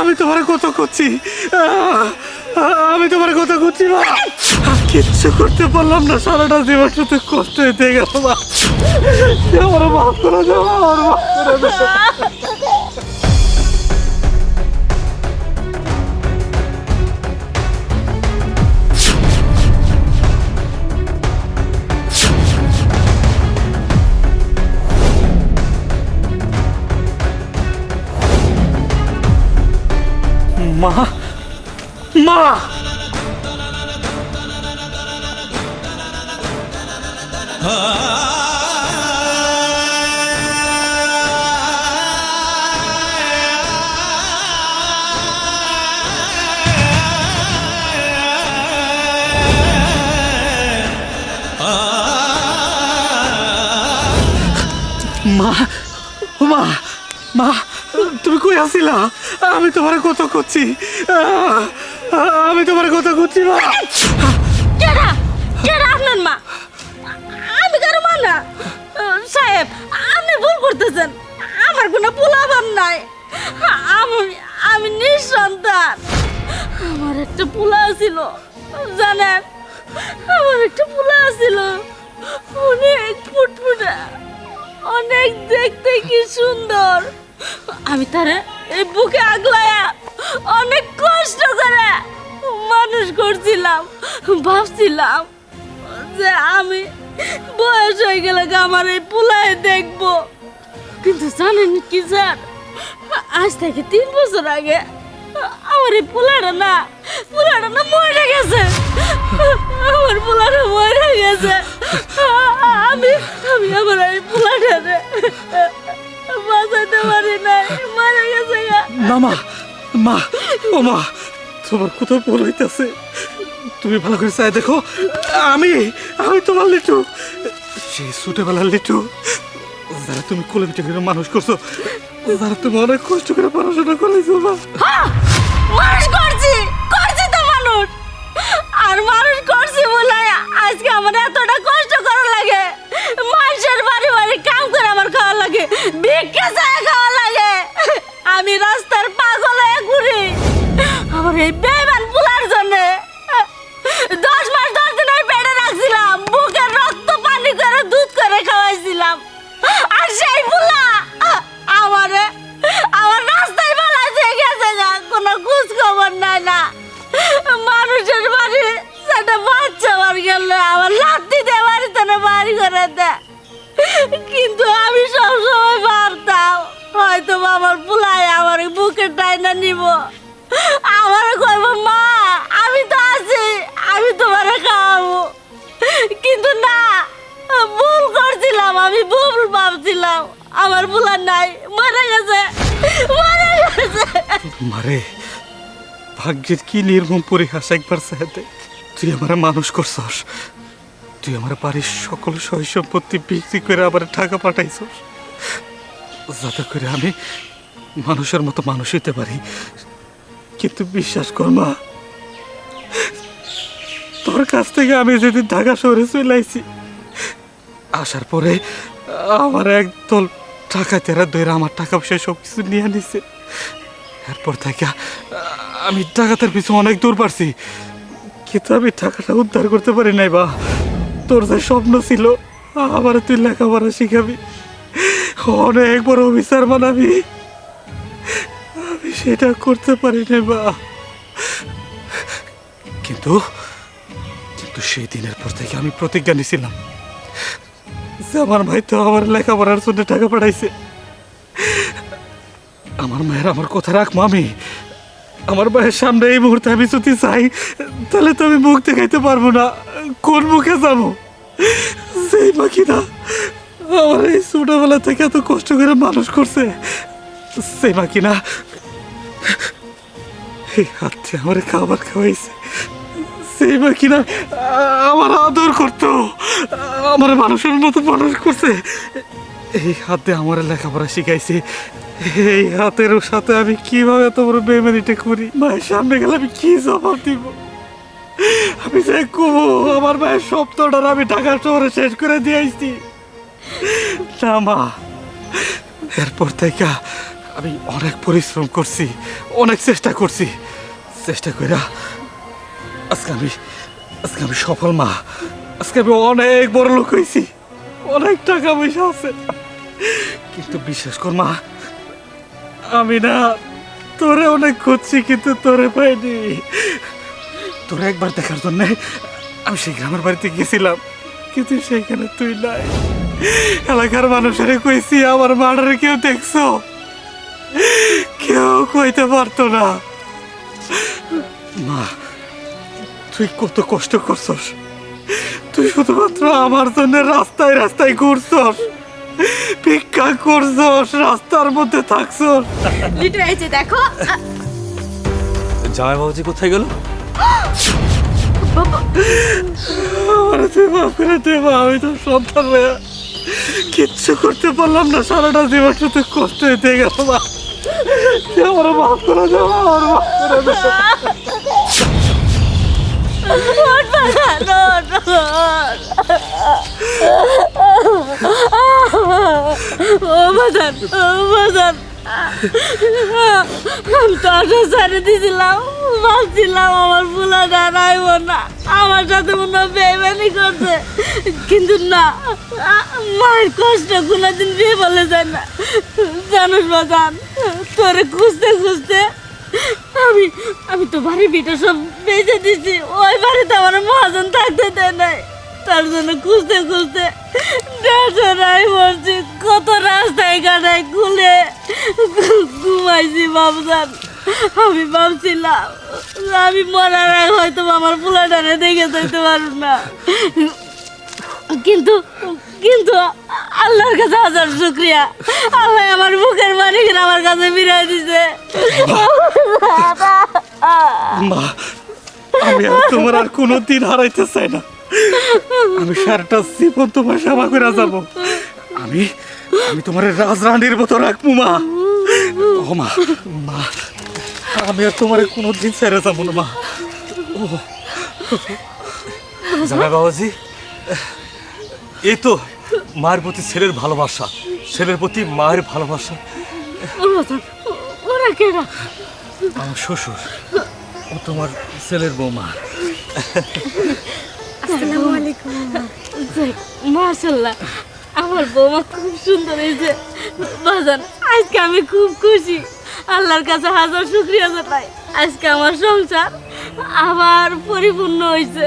আমি তোমার কত করছি? আমি তোমার কত করছি, মা? কিচ্ছু করতে পারলাম না, সারাটা জীবন শুধু কষ্ট হইতে গেল, মা। আমার মাফ করে দাও, আমার মাফ করে দাও। মা মা। মা মা মা। কই আসিলা? আমি তোমার কত করছি আমি তোমার কত করছি মা। কেডা? কেডা আপনার মা? আমি কারও মা না। সাহেব, আপনি ভুল করতেছেন। আমার কোনো পোলাবান নাই। আমি আমি নিঃসন্তান। আমার একটা পোলা ছিল জানেন? আমার একটা পোলা ছিল অনেক ফুটফুটে, অনেক দেখতে কি সুন্দর। আমি তারে এই বুকে আগলায়া অনেক কষ্ট করে মানুষ করছিলাম, ভাবছিলাম যে আমি বয়স হয়ে গেলে আমার এই পুলায় দেখব। কিন্তু জানেন কি স্যার, আজ থেকে তিন বছর আগে আমার এই পোলাটা না পোলাটা না মরে গেছে। আমার পোলাটা মরে গেছে। আমি আমি আমার এই পোলাটারে বাঁচাইতে পারি নাই। মারা গেছে না মা মা ও মা তোমার কোথাও ভুল হইতেছে। তুমি ভালো করে চাই দেখো। আমি আমি তোমার লিটু। সেই ছোটবেলার লিটু। যারা তুমি কোলে পিঠে করে মানুষ করছ যারা তুমি অনেক কষ্ট করে পড়াশোনা করেছ মা। এই বেমান পুলার জন্য। দশ মাস, দশ দিন আমি পেটে রাখছিলাম বুকের রক্ত, পানি করে, দুধ করে খাওয়াইছিলাম। আর সেই পুলা আমারে, আমার রাস্তায় দিয়ে গেছে গা, কোনো খোঁজ খবর নাই না। মানুষের বাড়ি সেটা বাচ্চা মার গেলে, আমার লাত্তি দিয়ে বাড়িতে না বাড়ি করে দেয় কিন্তু আমি সবসময় পারতাম হয়তো আমার পুলাই আমার বুকে টাইনা নিব। আমার কইব, মা, আমি তো আছি, আমি তোমারে খাওয়াবো। কিন্তু না, ভুল করছিলাম, আমি ভুল ভাবছিলাম। আমার ভুলার নাই, মরে গেছে মরে গেছে। মারে, ভাগ্যের কি নির্মম পরিহাস একবার সাথে তুই আমার মানুষ করছস, তুই আমার বাড়ির সকল সয় সম্পত্তি বিক্রি করে আবার টাকা পাঠাইছস, যাতে করে আমি মানুষের মতো মানুষ হইতে পারি। কিন্তু বিশ্বাস কর মা, তোর কাছ থেকে আমি যেদিন ঢাকা শহরে আইছি, আসার পরে আমার একদল টাকা তেরা দইরা আমার টাকা পয়সা সব কিছু নিয়ে নিছে। এরপর থেকে আমি টাকাটার পিছু অনেক দূর পারছি, কিন্তু আমি টাকাটা উদ্ধার করতে পারি নাই বা। তোর যে স্বপ্ন ছিল আবার তুই লেখাপড়া শিখাবি, অনেক বড় অফিসার বানাবি। সেটা করতে পারি নাই বা কিন্তু কিন্তু সেই দিনের পর থেকে আমি প্রতিজ্ঞা নিছিলাম। যে আমার ভাই তো আমার লেখাপড়ার জন্য টাকা পাঠাইছে। আমার মায়ের আমার কথা রাখ, মামি। আমার মায়ের সামনে এই মুহূর্তে আমি যদি চাই তাহলে তো আমি মুখ দেখাইতে পারব না। কোন মুখে যাব? সেই বাকি না আমার এই ছোটবেলা থেকে এত কষ্ট করে মানুষ করছে। সেই বাকি না এই হাতে আমার খাবার খাওয়াইছে। সেই বাকি না আমার আদর করতো। আমার মানুষের মতো মানুষ করছে। এই হাতে আমার লেখাপড়া শিখাইছে। এই হাতের সাথে আমি কীভাবে এত বড় বেমানিটা করি? মায়ের সামনে গেলে আমি কি জবাব দিব? আমি যে কুমো, আমার মায়ের সপ্তাহটা আমি ঢাকা শহরে শেষ করে দিয়ে আসছি। না মা, এরপর থেকে আমি অনেক পরিশ্রম করছি, অনেক চেষ্টা করছি। চেষ্টা কইরা আজকে আমি আজকে আমি সফল মা। আজকে আমি অনেক বড় লোক হয়েছি অনেক টাকা পয়সা আছে। কিন্তু বিশ্বাস কর মা, আমি না, তোরে অনেক খুঁজছি কিন্তু তোরে পাইনি। তোরে একবার দেখার জন্য আমি সেই গ্রামের বাড়িতে গেছিলাম, কিন্তু সেইখানে তুই নাই। এলাকার মানুষের কইছি, আমার মার্ডারে কেউ দেখছ? কইতে পারতো না। মা তুই কত কষ্ট করছস। তুই শুধুমাত্র আমার জন্য রাস্তায় রাস্তায় ঘুরছস। ভিক্ষা করছস রাস্তার মধ্যে থাকছস। লিটু এই যে দেখো। জামাই বাবুজি কোথায় গেল? আমার তুই মাফ করে দে মা আমি তো সন্তান হয়ে কিচ্ছু করতে পারলাম না। সারাটা জীবন শুধু কষ্ট হইতে গেল মা। তুই আমার মাফ করে দে মা, আমার মাফ করে দে ওঠ আমি তো আশা ছেড়ে দিয়েছিলাম ভাবছিলাম আমার ফুলা দাঁড়াইব না। আমার সাথে মনে হয় বেমানি করছে। কিন্তু না, মায়ের কষ্ট কোনোদিন বিয়ে বলে যায় না। জানোস বাজান তোরে খুঁজতে খুঁজতে আমি আমি তো বিটা সব বেঁচে দিছি। ওই বাড়িতে আমার মহাজন থাকতে দেয় নাই। তার জন্য খুঁজতে খুঁজতে দেড়শোরাই বলছি, কত রাস্তায় কাটায় খুলে ঘুমাইছি বাবজান। আমি ভাবছিলাম, আমি মরার আগে হয়তো আমার পোলাটারে দেখে যেতে পারব না। কিন্তু কিন্তু আল্লাহর কাছে হাজার শুক্রিয়া। আল্লাহ আমার বুকের মালিক আমার কাছে বিরাই দিছে। আমি আর তোমার আর কোনো দিন হারাইতে চাই না। আমি সারাটা জীবন তোমার সেবা করে যাব। আমি আমি তোমার রাজরানীর মতো রাখব মা। ও মা মা আমি আর তোমার কোনো দিন ছেড়ে যাব না মা। জামাই বাবাজি এই তো মায়ের প্রতি ছেলের ভালোবাসা ছেলের প্রতি মায়ের ভালোবাসা। আমার শ্বশুর ও তোমার ছেলের বৌমা। মার্শাল্লাহ আমার বৌমা খুব সুন্দর হয়েছে বাজান আজকে আমি খুব খুশি। আল্লাহর কাছে হাজার শুক্রিয়া জানাই। আজকে আমার সংসার আবার পরিপূর্ণ হয়েছে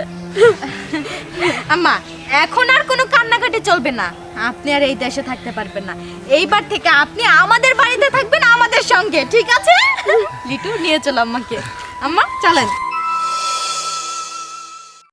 আম্মা এখন আর কোনো কান্নাকাটি চলবে না। আপনি আর এই দেশে থাকতে পারবেন না। এইবার থেকে আপনি আমাদের বাড়িতে থাকবেন আমাদের সঙ্গে ঠিক আছে? লিটু নিয়ে চলো আম্মাকে। আম্মা চলেন।